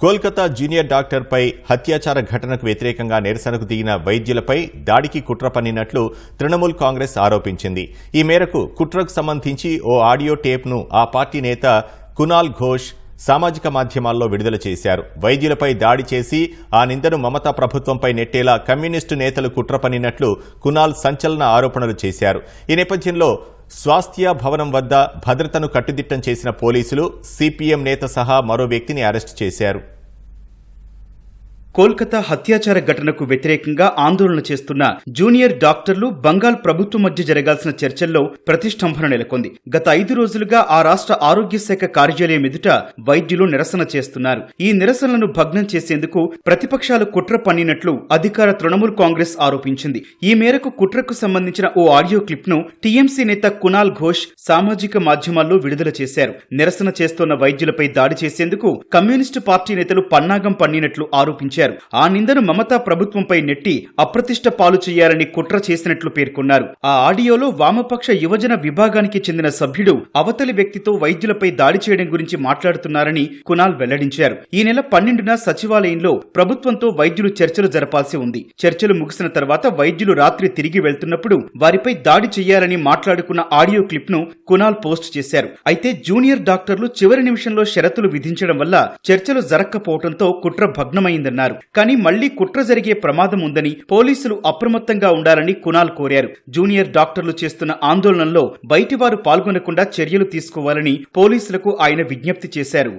Kolkata junior డాక్టర్పై హత్యాచార ఘటనకు వ్యతిరేకంగా నిరసనకు దిగిన వైద్యులపై దాడికి కుట్ర పన్నినట్లు తృణమూల్ కాంగ్రెస్ ఆరోపించింది. ఈ మేరకు కుట్రకు సంబంధించి ఓ ఆడియో టేప్ను ఆ పార్టీ నేత కునాల్ ఘోష్ సామాజిక మాధ్యమాల్లో విడుదల చేశారు. వైద్యులపై దాడి చేసి ఆ నిందను మమతా ప్రభుత్వంపై నెట్టేలా కమ్యూనిస్టు నేతలు కుట్ర పన్నినట్లు కునాల్ సంచలన ఆరోపణలు చేశారు. ఈ నేపథ్యంలో స్వాస్థ్య భవనం వద్ద భద్రతను కట్టుదిట్టం చేసిన పోలీసులు సిపిఎం నేత సహా మరో వ్యక్తిని అరెస్టు చేశారు. కోల్కతా హత్యాచార ఘటనకు వ్యతిరేకంగా ఆందోళన చేస్తున్న జూనియర్ డాక్టర్లు బంగాల్ ప్రభుత్వం మధ్య జరగాల్సిన చర్చల్లో ప్రతిష్టంభన నెలకొంది. గత ఐదు రోజులుగా ఆ రాష్ట్ర ఆరోగ్య శాఖ కార్యాలయం ఎదుట వైద్యులు నిరసన చేస్తున్నారు. ఈ నిరసనలను భగ్నం చేసేందుకు ప్రతిపక్షాలు కుట్ర పన్నినట్లు అధికార తృణమూల్ కాంగ్రెస్ ఆరోపించింది. ఈ మేరకు కుట్రకు సంబంధించిన ఓ ఆడియో క్లిప్ను టీఎంసీ నేత కునాల్ ఘోష్ సామాజిక మాధ్యమాల్లో విడుదల చేశారు. నిరసన చేస్తున్న వైద్యులపై దాడి చేసేందుకు కమ్యూనిస్టు పార్టీ నేతలు పన్నాగం పన్నినట్లు ఆరోపించారు. ఆ నిందను మమతా ప్రభుత్వంపై నెట్టి అప్రతిష్ట పాలు చేయాలని కుట్ర చేసినట్లు పేర్కొన్నారు. ఆ ఆడియోలో వామపక్ష యువజన విభాగానికి చెందిన సభ్యుడు అవతలి వ్యక్తితో వైద్యులపై దాడి చేయడం గురించి మాట్లాడుతున్నారని కునాల్ వెల్లడించారు. ఈ నెల పన్నెండున సచివాలయంలో ప్రభుత్వంతో వైద్యులు చర్చలు జరపాల్సి ఉంది. చర్చలు ముగిసిన తర్వాత వైద్యులు రాత్రి తిరిగి వెళ్తున్నప్పుడు వారిపై దాడి చేయాలని మాట్లాడుకున్న ఆడియో క్లిప్ను కునాల్ పోస్ట్ చేశారు. అయితే జూనియర్ డాక్టర్లు చివరి నిమిషంలో షరతులు విధించడం వల్ల చర్చలు జరక్కపోవడంతో కుట్ర భగ్నమైందన్నారు. కానీ మళ్ళీ కుట్ర జరిగే ప్రమాదం ఉందని పోలీసులు అప్రమత్తంగా ఉండాలని కునాల్ కోరారు. జూనియర్ డాక్టర్లు చేస్తున్న ఆందోళనలో బయటివారు పాల్గొనకుండా చర్యలు తీసుకోవాలని పోలీసులకు ఆయన విజ్ఞప్తి చేశారు.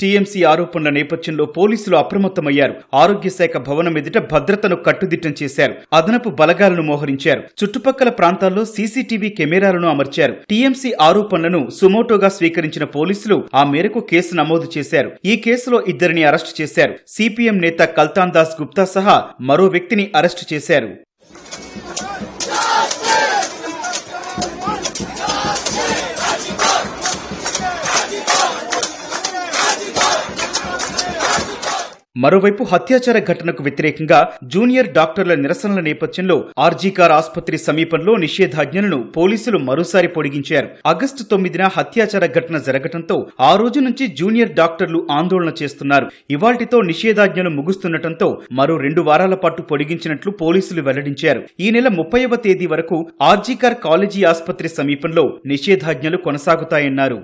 టీఎంసీ ఆరోపణల నేపథ్యంలో పోలీసులు అప్రమత్తమయ్యారు. ఆరోగ్య శాఖ భవనం ఎదుట భద్రతను కట్టుదిట్టం చేశారు. అదనపు బలగాలను మోహరించారు. చుట్టుపక్కల ప్రాంతాల్లో సీసీటీవీ కెమెరాలను అమర్చారు. టీఎంసీ ఆరోపణలను సుమోటోగా స్వీకరించిన పోలీసులు ఆ మేరకు కేసు నమోదు చేశారు. ఈ కేసులో ఇద్దరిని అరెస్టు చేశారు. సిపిఎం నేత కల్తాన్ దాస్ గుప్తా సహా మరో వ్యక్తిని అరెస్టు చేశారు. మరోవైపు హత్యాచార ఘటనకు వ్యతిరేకంగా జూనియర్ డాక్టర్ల నిరసనల నేపథ్యంలో ఆర్జీకార్ ఆసుపత్రి సమీపంలో నిషేధాజ్ఞలను పోలీసులు మరోసారి పొడిగించారు. ఆగస్టు తొమ్మిదిన హత్యాచార ఘటన జరగడంతో ఆ రోజు నుంచి జూనియర్ డాక్టర్లు ఆందోళన చేస్తున్నారు. ఇవాల్టితో నిషేధాజ్ఞలు ముగుస్తుండటంతో మరో రెండు వారాల పాటు పొడిగించినట్లు పోలీసులు వెల్లడించారు. ఈ నెల ముప్పైవ తేదీ వరకు ఆర్జీకార్ కాలేజీ ఆసుపత్రి సమీపంలో నిషేధాజ్ఞలు కొనసాగుతాయన్నారు.